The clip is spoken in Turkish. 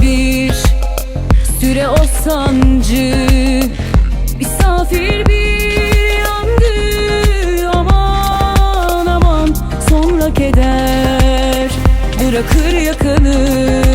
bir süre o sancı. Misafir bir yangı Aman aman sonra keder. Bırakır yakanı.